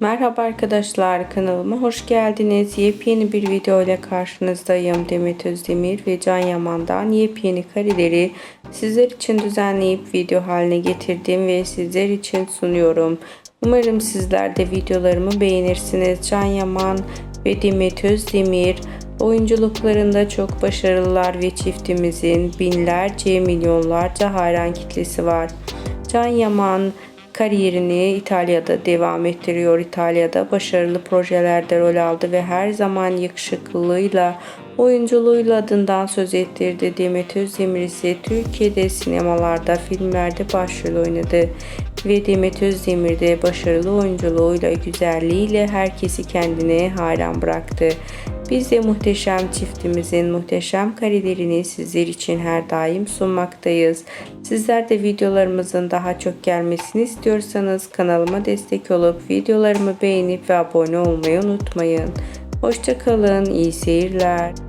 Merhaba arkadaşlar kanalıma hoş geldiniz. Yepyeni bir video ile karşınızdayım. Demet Özdemir ve Can Yaman'dan yepyeni kareleri sizler için düzenleyip video haline getirdim ve sizler için sunuyorum. Umarım sizler de videolarımı beğenirsiniz. Can Yaman ve Demet Özdemir oyunculuklarında çok başarılılar ve çiftimizin binlerce milyonlarca hayran kitlesi var. Can Yaman kariyerini İtalya'da devam ettiriyor. İtalya'da başarılı projelerde rol aldı ve her zaman yakışıklılığıyla, oyunculuğuyla adından söz ettirdi. Demet Özdemir ise Türkiye'de sinemalarda, filmlerde başrol oynadı ve Demet Özdemir de başarılı oyunculuğuyla, güzelliğiyle herkesi kendine hayran bıraktı. Biz de muhteşem çiftimizin muhteşem karelerini sizler için her daim sunmaktayız. Sizler de videolarımızın daha çok gelmesini istiyorsanız kanalıma destek olup videolarımı beğenip ve abone olmayı unutmayın. Hoşçakalın, iyi seyirler.